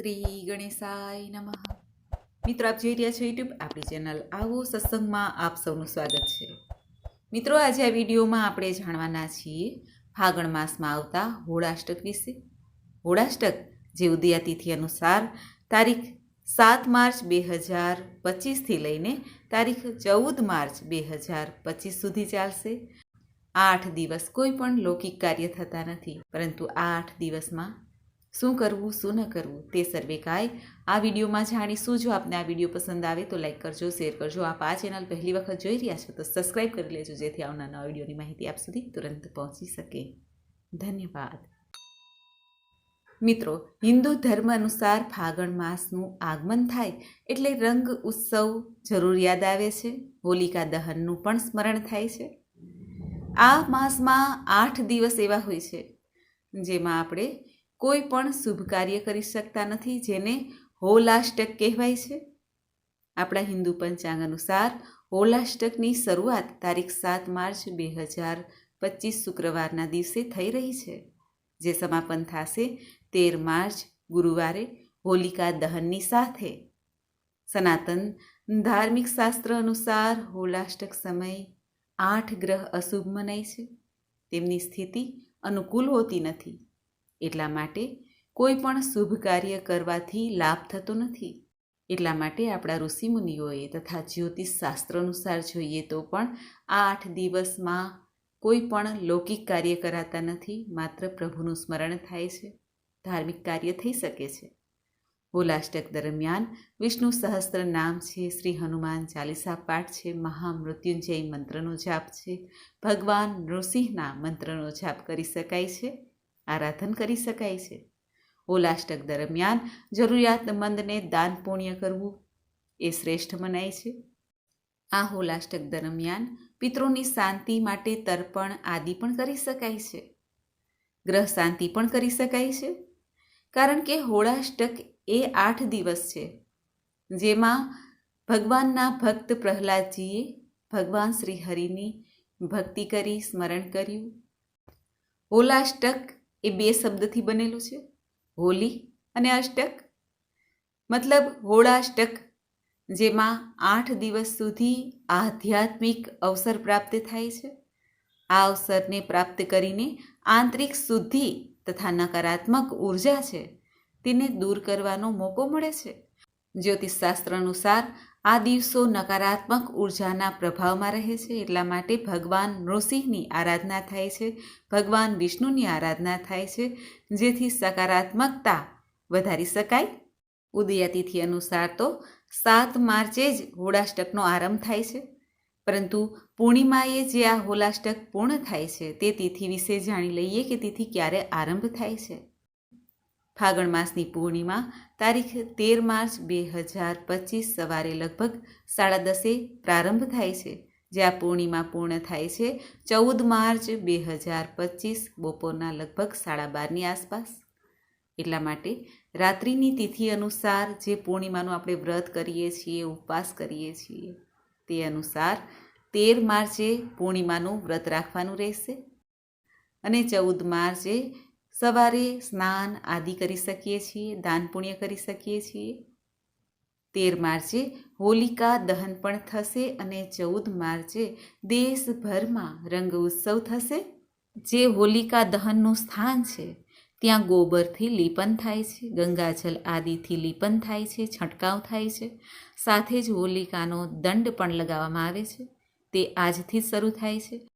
શ્રી ગણેશાય નમઃ. મિત્રો, આપ જોઈ રહ્યા છો યુટ્યુબ આપણી ચેનલ આવો સત્સંગમાં આપ સૌનું સ્વાગત છે. મિત્રો, આજે આ વિડીયોમાં આપણે જાણવાના છીએ, ફાગણ માસમાં આવતા હોળાષ્ટક વિશે. હોળાષ્ટક જે ઉદયાતિથિ અનુસાર તારીખ સાત માર્ચ બે હજાર પચીસથી લઈને તારીખ ચૌદ માર્ચ બે હજાર પચીસ સુધી ચાલશે. આઠ દિવસ કોઈ પણ લૌકિક કાર્ય થતા નથી, પરંતુ આ આઠ દિવસમાં શું કરવું, શું ન કરવું, તે સર્વે કાય. આ વિડીયોમાં જાણીશું. જો આપને આ વીડિયો પસંદ આવે તો લાઈક કરજો, શેર કરજો. આપ આ ચેનલ પહેલી વખત જોઈ રહ્યા છો તો સબસ્ક્રાઈબ કરી લેજો, જેથી આવનાર નવા વિડીયોની માહિતી આપ સુધી તુરંત પહોંચી શકે. ધન્યવાદ. મિત્રો, હિન્દુ ધર્મ અનુસાર ફાગણ માસનું આગમન થાય એટલે રંગ, ઉત્સવ જરૂર યાદ આવે છે. હોલિકા દહનનું પણ સ્મરણ થાય છે. આ માસમાં આઠ દિવસ એવા હોય છે, જેમાં આપણે કોઈ પણ શુભ કાર્ય કરી શકતા નથી, જેને હોલાષ્ટક કહેવાય છે. આપણા હિન્દુ પંચાંગ અનુસાર હોલાષ્ટકની શરૂઆત તારીખ સાત માર્ચ બે હજાર પચીસ શુક્રવારના દિવસે થઈ રહી છે, જે સમાપન થશે તેર માર્ચ, ગુરુવારે હોલિકા દહનની સાથે. સનાતન ધાર્મિક શાસ્ત્ર અનુસાર હોલાષ્ટક સમય આઠ ગ્રહ અશુભ મનાય છે. તેમની સ્થિતિ અનુકૂળ હોતી નથી. એટલા માટે કોઈ પણ શુભ કાર્ય કરવાથી લાભ થતો નથી. એટલા માટે આપણા ઋષિમુનિઓએ તથા જ્યોતિષ શાસ્ત્ર અનુસાર જોઈએ તો પણ આ આઠ દિવસમાં કોઈ પણ લૌકિક કાર્ય કરાતા નથી, માત્ર પ્રભુનું સ્મરણ થાય છે. ધાર્મિક કાર્ય થઈ શકે છે. હોલાષ્ટક દરમિયાન વિષ્ણુ સહસ્ત્ર નામ છે, શ્રી હનુમાન ચાલીસા પાઠ છે, મહામૃત્યુંજય મંત્રનો જાપ છે, ભગવાન નૃસિંહના મંત્રનો જાપ કરી શકાય છે આરાધન કરી શકાય છે. હોલાષ્ટક દરમિયાન જરૂરિયાતમંદને દાન પુણ્ય કરવું એ શ્રેષ્ઠ મનાય છે. આ હોલાષ્ટક દરમિયાન પિતૃની શાંતિ માટે તર્પણ આદિ પણ કરી શકાય છે. ગ્રહ શાંતિ પણ કરી શકાય છે. કારણ કે હોળાષ્ટક એ આઠ દિવસ છે. જેમાં ભગવાનના ભક્ત પ્રહલાદજીએ ભગવાન શ્રી હરિની ભક્તિ કરી, સ્મરણ કર્યું. હોલાષ્ટક એ બે શબ્દથી બનેલું છે. હોલી અને અષ્ટક. મતલબ હોળાષ્ટક, જેમાં આઠ દિવસ સુધી આધ્યાત્મિક અવસર પ્રાપ્ત થાય છે. આ અવસરને પ્રાપ્ત કરીને આંતરિક શુદ્ધિ તથા નકારાત્મક ઊર્જા છે, તેને દૂર કરવાનો મોકો મળે છે. જ્યોતિષશાસ્ત્ર અનુસાર આ દિવસો નકારાત્મક ઉર્જાના પ્રભાવમાં રહે છે, એટલા માટે ભગવાન નૃસિંહની આરાધના થાય છે, ભગવાન વિષ્ણુની આરાધના થાય છે, જેથી સકારાત્મકતા વધારી શકાય. ઉદયાતિથિ અનુસાર તો સાત માર્ચે જ હોળાષ્ટકનો આરંભ થાય છે, પરંતુ પૂર્ણિમાએ જે આ હોલાષ્ટક પૂર્ણ થાય છે, તે તિથિ વિશે જાણી લઈએ કે તિથિ ક્યારે આરંભ થાય છે. ફાગણ માસની પૂર્ણિમા, તારીખ તેર માર્ચ બે હજાર પચીસ સવારે લગભગ સાડા દસે પ્રારંભ થાય છે, જે આ પૂર્ણિમા પૂર્ણ થાય છે ચૌદ માર્ચ બે હજાર પચીસ બપોરના લગભગ સાડા બારની આસપાસ. એટલા માટે રાત્રિની તિથિ અનુસાર જે પૂર્ણિમાનું આપણે વ્રત કરીએ છીએ, ઉપવાસ કરીએ છીએ, તે અનુસાર તેર માર્ચે પૂર્ણિમાનું વ્રત રાખવાનું રહેશે. અને ચૌદ માર્ચે સવારે સ્નાન આદિ કરી શકીએ છીએ, દાન પુણ્ય કરી શકીએ છીએ. તેર માર્ચે હોલિકા દહન પણ થશે અને ચૌદ માર્ચે દેશભરમાં રંગ ઉત્સવ થશે. જે હોલિકા દહનનું સ્થાન છે, ત્યાં ગોબરથી લીપન થાય છે, ગંગાજલ આદિથી લીપન થાય છે, છંટકાવ થાય છે. સાથે જ હોલિકાનો દંડ પણ લગાવવામાં આવે છે. તે આજથી શરૂ થાય છે.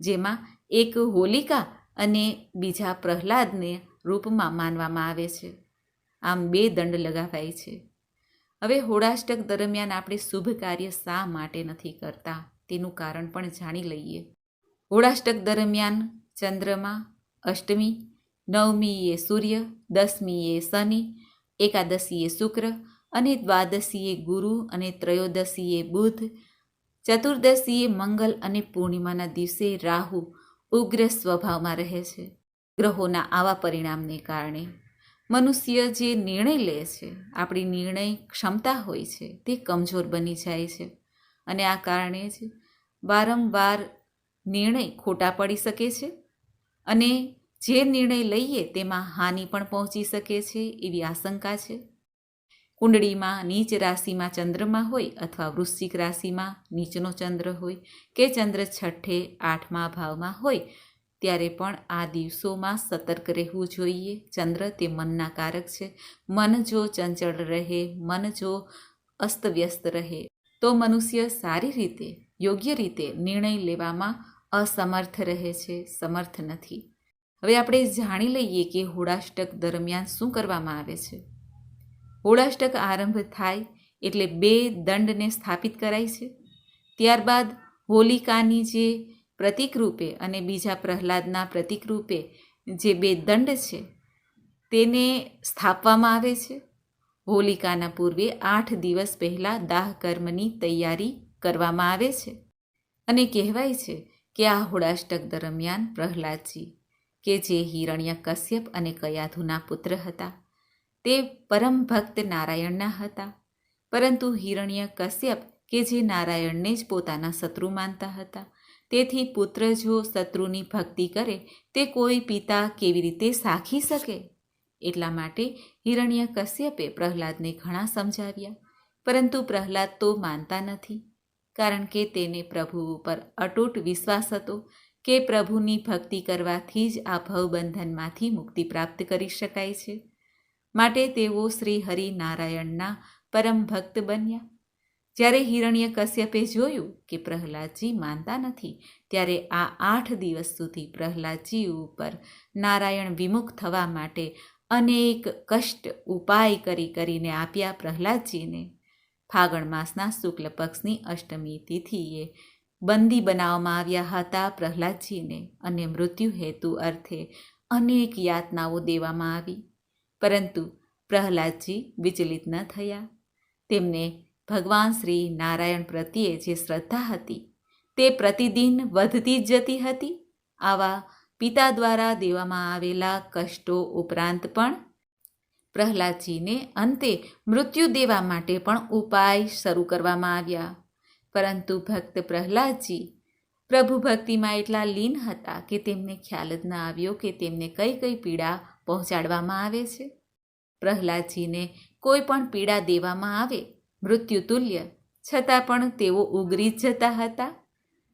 જેમાં એક હોલિકા અને બીજા પ્રહલાદને રૂપમાં માનવામાં આવે છે. આમ બે દંડ લગાવાય છે. હવે હોળાષ્ટક દરમિયાન આપણે શુભ કાર્ય શા માટે નથી કરતા? તેનું કારણ પણ જાણી લઈએ. હોળાષ્ટક દરમિયાન ચંદ્રમા, અષ્ટમી, નવમીએ સૂર્ય, દસમીએ શનિ, એકાદશીએ શુક્ર અને દ્વાદશીએ ગુરુ અને ત્રયોદશીએ બુધ, ચતુર્દશીએ મંગલ અને પૂર્ણિમાના દિવસે રાહુ ઉગ્ર સ્વભાવમાં રહે છે, ગ્રહોના આવા પરિણામને કારણે. મનુષ્ય જે નિર્ણય લે છે, આપણી નિર્ણય ક્ષમતા હોય છે, તે કમજોર બની જાય છે. અને આ કારણે જ વારંવાર નિર્ણય ખોટા પડી શકે છે અને જે નિર્ણય લઈએ તેમાં હાનિ પણ પહોંચી શકે છે એવી આશંકા છે. કુંડળીમાં નીચ રાશિમાં ચંદ્રમાં હોય અથવા વૃશ્ચિક રાશિમાં નીચનો ચંદ્ર હોય કે ચંદ્ર છઠ્ઠે આઠમા ભાવમાં હોય, ત્યારે પણ આ દિવસોમાં સતર્ક રહેવું જોઈએ. ચંદ્ર તે મનના કારક છે. મન જો ચંચળ રહે, મન જો અસ્તવ્યસ્ત રહે, તો મનુષ્ય સારી રીતે, યોગ્ય રીતે નિર્ણય લેવામાં અસમર્થ રહે છે, સમર્થ નથી. હવે આપણે જાણી લઈએ કે હોળાષ્ટક દરમિયાન શું કરવામાં આવે છે. હોળાષ્ટક આરંભ થાય એટલે બે દંડને સ્થાપિત કરાય છે. ત્યારબાદ હોલિકાની જે પ્રતિકરૂપે અને બીજા પ્રહલાદના પ્રતિકરૂપે જે બે દંડ છે તેને સ્થાપવામાં આવે છે. હોલિકાના પૂર્વે આઠ દિવસ પહેલાં દાહ કર્મની તૈયારી કરવામાં આવે છે. અને કહેવાય છે કે આ હોળાષ્ટક દરમિયાન પ્રહલાદજી, કે જે હિરણ્ય કશ્યપ અને કયાધુના પુત્ર હતા તે પરમ ભક્ત નારાયણના હતા. પરંતુ હિરણ્ય કશ્યપ, કે જે નારાયણને જ પોતાના શત્રુ માનતા હતા, તેથી પુત્ર જો શત્રુની ભક્તિ કરે, તે કોઈ પિતા કેવી રીતે સાખી શકે? એટલા માટે હિરણ્ય કશ્યપે પ્રહલાદને ઘણા સમજાવ્યા, પરંતુ પ્રહલાદ તો માનતા નથી, કારણ કે તેને પ્રભુ ઉપર અટૂટ વિશ્વાસ હતો કે પ્રભુની ભક્તિ કરવાથી જ આ ભવબંધનમાંથી મુક્તિ પ્રાપ્ત કરી શકાય છે. માટે તેઓ શ્રી હરિનારાયણના પરમ ભક્ત બન્યા. જ્યારે હિરણ્ય કશ્યપે જોયું કે પ્રહલાદજી માનતા નથી, ત્યારે આ આઠ દિવસ સુધી પ્રહલાદજી ઉપર નારાયણ વિમુખ થવા માટે અનેક કષ્ટ ઉપાય કરી કરીને આપ્યા પ્રહલાદજીને. ફાગણ માસના શુક્લ પક્ષની અષ્ટમી તિથિએ બંદી બનાવવામાં આવ્યા હતા પ્રહલાદજીને અને મૃત્યુ હેતુ અર્થે અનેક યાતનાઓ દેવામાં આવી. પરંતુ પ્રહલાદજી વિચલિત ન થયા. તેમને ભગવાન શ્રી નારાયણ પ્રત્યે જે શ્રદ્ધા હતી, તે પ્રતિદિન વધતી જ જતી હતી. આવા પિતા દ્વારા દેવામાં આવેલા કષ્ટો ઉપરાંત પણ પ્રહલાદજીને અંતે મૃત્યુ દેવા માટે પણ ઉપાય શરૂ કરવામાં આવ્યા. પરંતુ ભક્ત પ્રહલાદજી પ્રભુ ભક્તિમાં એટલા લીન હતા કે તેમને ખ્યાલ જ ન આવ્યો કે તેમને કઈ કઈ પીડા પહોંચાડવામાં આવે છે. પ્રહલાદજીને કોઈ પણ પીડા દેવામાં આવે, મૃત્યુ તુલ્ય, છતાં પણ તેઓ ઉગરી જ જતા હતા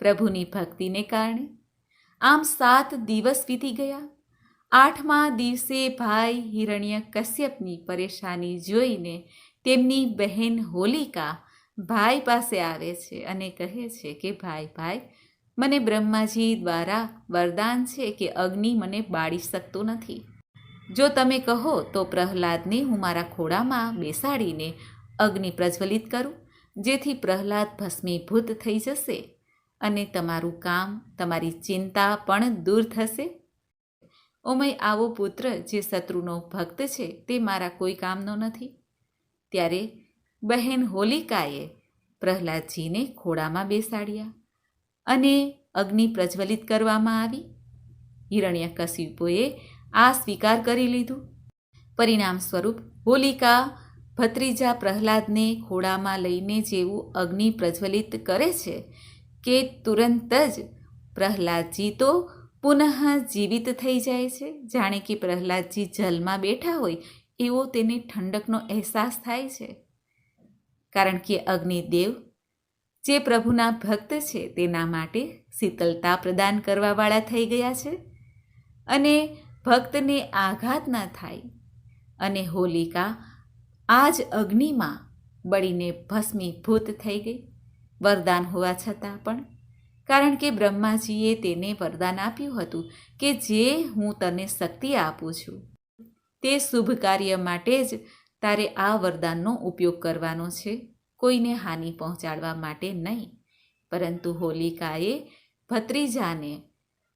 પ્રભુની ભક્તિને કારણે. આમ સાત દિવસ વીતી ગયા. આઠમા દિવસે ભાઈ હિરણ્ય કશ્યપની પરેશાની જોઈને તેમની બહેન હોલિકા ભાઈ પાસે આવે છે અને કહે છે કે, ભાઈ ભાઈ, મને બ્રહ્માજી દ્વારા વરદાન છે કે અગ્નિ મને બાળી શકતો નથી. જો તમે કહો તો પ્રહલાદને હું મારા ખોળામાં બેસાડીને અગ્નિ પ્રજ્વલિત કરું, જેથી પ્રહલાદ ભસ્મીભૂત થઈ જશે અને તમારું કામ, તમારી ચિંતા પણ દૂર થશે. ઓમય આવો પુત્ર જે શત્રુનો ભક્ત છે તે મારા કોઈ કામનો નથી. ત્યારે બહેન હોલિકાએ પ્રહલાદજીને ખોળામાં બેસાડ્યા અને અગ્નિ પ્રજ્વલિત કરવામાં આવી. હિરણ્યકશિપુએ આ સ્વીકાર કરી લીધું. પરિણામ સ્વરૂપ હોલિકા ભત્રીજા પ્રહલાદને ખોળામાં લઈને જેવું અગ્નિ પ્રજ્વલિત કરે છે કે તુરંત જ પ્રહલાદજી તો પુનઃ જીવિત થઈ જાય છે. જાણે કે પ્રહલાદજી જલમાં બેઠા હોય એવો તેને ઠંડકનો અહેસાસ થાય છે. કારણ કે અગ્નિદેવ જે પ્રભુના ભક્ત છે, તેના માટે શીતલતા પ્રદાન કરવાવાળા થઈ ગયા છે. અને ભક્તને આઘાત ન થાય અને હોલિકા આ જ અગ્નિમાં બળીને ભસ્મીભૂત થઈ ગઈ. વરદાન હોવા છતાં પણ, કારણ કે બ્રહ્માજીએ તેને વરદાન આપ્યું હતું કે જે હું તને શક્તિ આપું છું. તે શુભ કાર્ય માટે જ તારે આ વરદાનનો ઉપયોગ કરવાનો છે, કોઈને હાનિ પહોંચાડવા માટે નહીં. પરંતુ હોલિકાએ ભત્રીજાને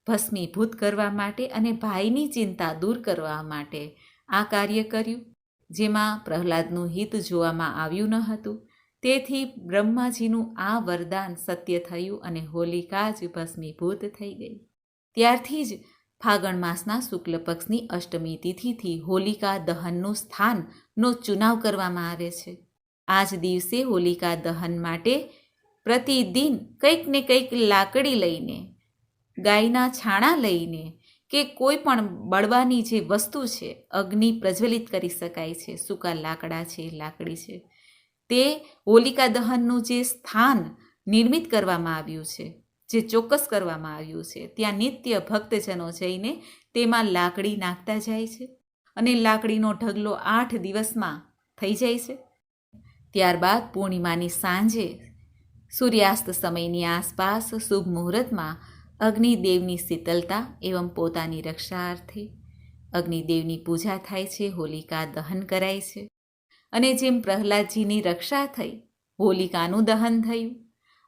ભસ્મીભૂત કરવા માટે અને ભાઈની ચિંતા દૂર કરવા માટે આ કાર્ય કર્યું, જેમાં પ્રહલાદનું હિત જોવામાં આવ્યું ન હતું. તેથી બ્રહ્માજીનું આ વરદાન સત્ય થયું અને હોલિકા જ ભસ્મીભૂત થઈ ગઈ. ત્યારથી જ ફાગણ માસના શુક્લ પક્ષની અષ્ટમી તિથિથી હોલિકા દહનનું સ્થાનનો ચુનાવ કરવામાં આવે છે. આ જ દિવસે હોલિકા દહન માટે પ્રતિદિન કંઈક ને કંઈક લાકડી લઈને ગાયના છાણા લઈને કે કોઈ પણ બળવાની જે વસ્તુ છે, અગ્નિ પ્રજ્વલિત કરી શકાય છે, સૂકા લાકડા છે, લાકડી છે, તે હોલિકા દહનનું જે સ્થાન નિર્મિત કરવામાં આવ્યું છે, જે ચોક્કસ કરવામાં આવ્યું છે, ત્યાં નિત્ય ભક્તજનો જઈને તેમાં લાકડી નાખતા જાય છે અને લાકડીનો ઢગલો આઠ દિવસમાં થઈ જાય છે. ત્યારબાદ પૂર્ણિમાની સાંજે સૂર્યાસ્ત સમયની આસપાસ શુભ મુહૂર્તમાં અગ્નિદેવની શીતલતા એવં પોતાની રક્ષાર્થે. અગ્નિદેવની પૂજા થાય છે, હોલિકા દહન કરાય છે. અને જેમ પ્રહલાદજીની રક્ષા થઈ, હોલિકાનું દહન થયું.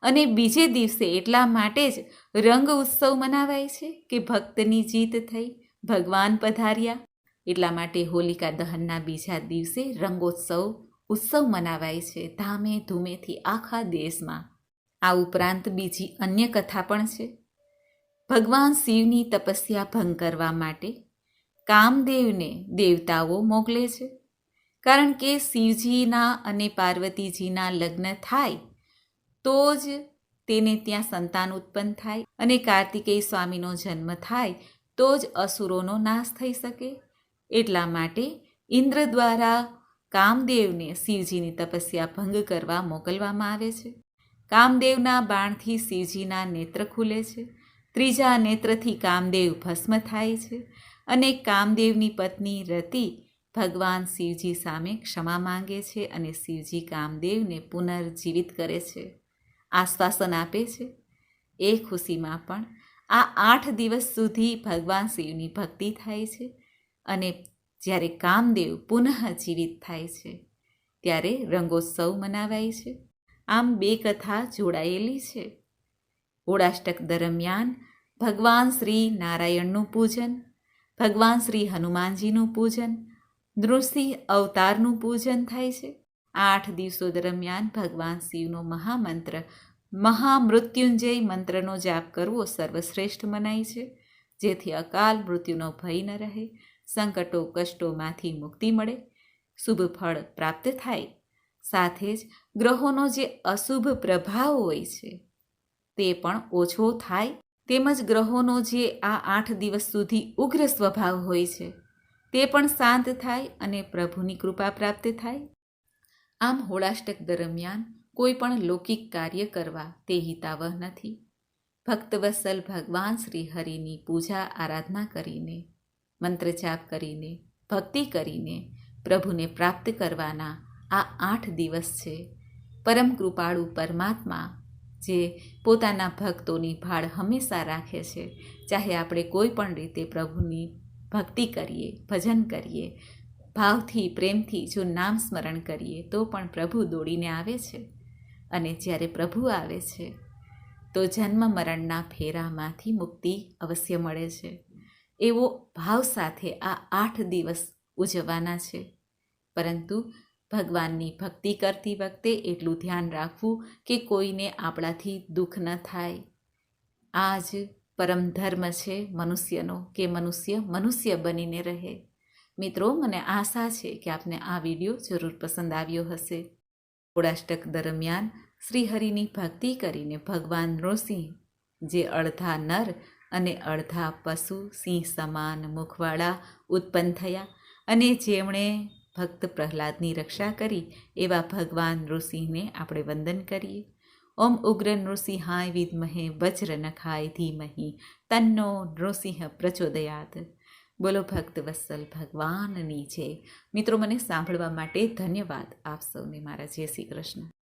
અને બીજે દિવસે એટલા માટે જ રંગ ઉત્સવ મનાવાય છે કે ભક્તની જીત થઈ, ભગવાન પધાર્યા. એટલા માટે હોલિકા દહનના બીજા દિવસે રંગોત્સવ, ઉત્સવ મનાવાય છે, ધામે ધૂમેથી આખા દેશમાં. આ ઉપરાંત બીજી અન્ય કથા પણ છે. ભગવાન શિવની તપસ્યા ભંગ કરવા માટે કામદેવને દેવતાઓ મોકલે છે. કારણ કે શિવજીના અને પાર્વતીજીના લગ્ન થાય, તો જ તેને ત્યાં સંતાન ઉત્પન્ન થાય અને કાર્તિકેય સ્વામીનો જન્મ થાય, તો જ અસુરોનો નાશ થઈ શકે. એટલા માટે ઇન્દ્ર દ્વારા કામદેવને શિવજીની તપસ્યા ભંગ કરવા મોકલવામાં આવે છે. કામદેવના બાણથી શિવજીના નેત્ર ખુલે છે. ત્રીજા નેત્રથી કામદેવ ભસ્મ થાય છે અને કામદેવની પત્ની રતિ ભગવાન શિવજી સામે ક્ષમા માંગે છે અને શિવજી કામદેવને પુનર્જીવિત કરે છે, આશ્વાસન આપે છે. એ ખુશીમાં પણ આ આઠ દિવસ સુધી ભગવાન શિવની ભક્તિ થાય છે અને જ્યારે કામદેવ પુનઃ જીવિત થાય છે, ત્યારે રંગોત્સવ મનાવાય છે. આમ બે કથા જોડાયેલી છે. હોળાષ્ટક દરમિયાન ભગવાન શ્રી નારાયણનું પૂજન, ભગવાન શ્રી હનુમાનજીનું પૂજન, નૃસિંહ અવતારનું પૂજન થાય છે. આઠ દિવસો દરમિયાન ભગવાન શિવનો મહામંત્ર, મહામૃત્યુંજય મંત્રનો જાપ કરવો સર્વશ્રેષ્ઠ મનાય છે. જેથી અકાલ મૃત્યુનો ભય ન રહે, સંકટો કષ્ટોમાંથી મુક્તિ મળે, શુભ ફળ પ્રાપ્ત થાય. સાથે જ ગ્રહોનો જે અશુભ પ્રભાવ હોય છે તે પણ ઓછો થાય. તેમજ ગ્રહોનો જે આ આઠ દિવસ સુધી ઉગ્ર સ્વભાવ હોય છે, તે પણ શાંત થાય અને પ્રભુની કૃપા પ્રાપ્ત થાય. આમ હોળાષ્ટક દરમિયાન કોઈ પણ લૌકિક કાર્ય કરવા તે હિતાવહ નથી. ભક્તવત્સલ ભગવાન શ્રી હરિની પૂજા આરાધના કરીને, મંત્રજાપ કરીને, ભક્તિ કરીને પ્રભુને પ્રાપ્ત કરવાના આ આઠ દિવસ છે. પરમ કૃપાળુ પરમાત્મા જે પોતાના ભક્તોની ભાળ હંમેશા રાખે છે. ચાહે આપણે કોઈ પણ રીતે પ્રભુની ભક્તિ કરીએ, ભજન કરીએ, ભાવથી, પ્રેમથી જો નામ સ્મરણ કરીએ, તો પણ પ્રભુ દોડીને આવે છે. અને જ્યારે પ્રભુ આવે છે, તો જન્મ મરણના ફેરામાંથી મુક્તિ અવશ્ય મળે છે. એવો ભાવ સાથે આ આઠ દિવસ ઉજવવાના છે. પરંતુ ભગવાનની ભક્તિ કરતી વખતે એટલું ધ્યાન રાખવું કે કોઈને આપણાથી દુઃખ ન થાય. આ જ પરમ ધર્મ છે મનુષ્યનો, કે મનુષ્ય મનુષ્ય બનીને રહે. મિત્રો, મને આશા છે કે આપને આ વીડિયો જરૂર પસંદ આવ્યો હશે. કોળાષ્ટક દરમિયાન શ્રીહરિની ભક્તિ કરીને ભગવાન નૃસિંહ, જે અડધા નર અને અડધા પશુ સિંહ સમાન મુખવાળા ઉત્પન્ન થયા અને જેમણે ભક્ત પ્રહલાદની રક્ષા કરી એવા ભગવાન નૃસિંહને આપણે વંદન કરીએ. ઓમ ઉગ્ર નૃસિંહાય વિદ્મહે વજ્ર નખાય ધીમહી, તન્નો નૃસિંહ પ્રચોદયાત. બોલો ભક્ત વત્સલ, ભગવાનની છે મિત્રો, મને સાંભળવા માટે ધન્યવાદ આપ સૌને, મારા જય શ્રી કૃષ્ણ.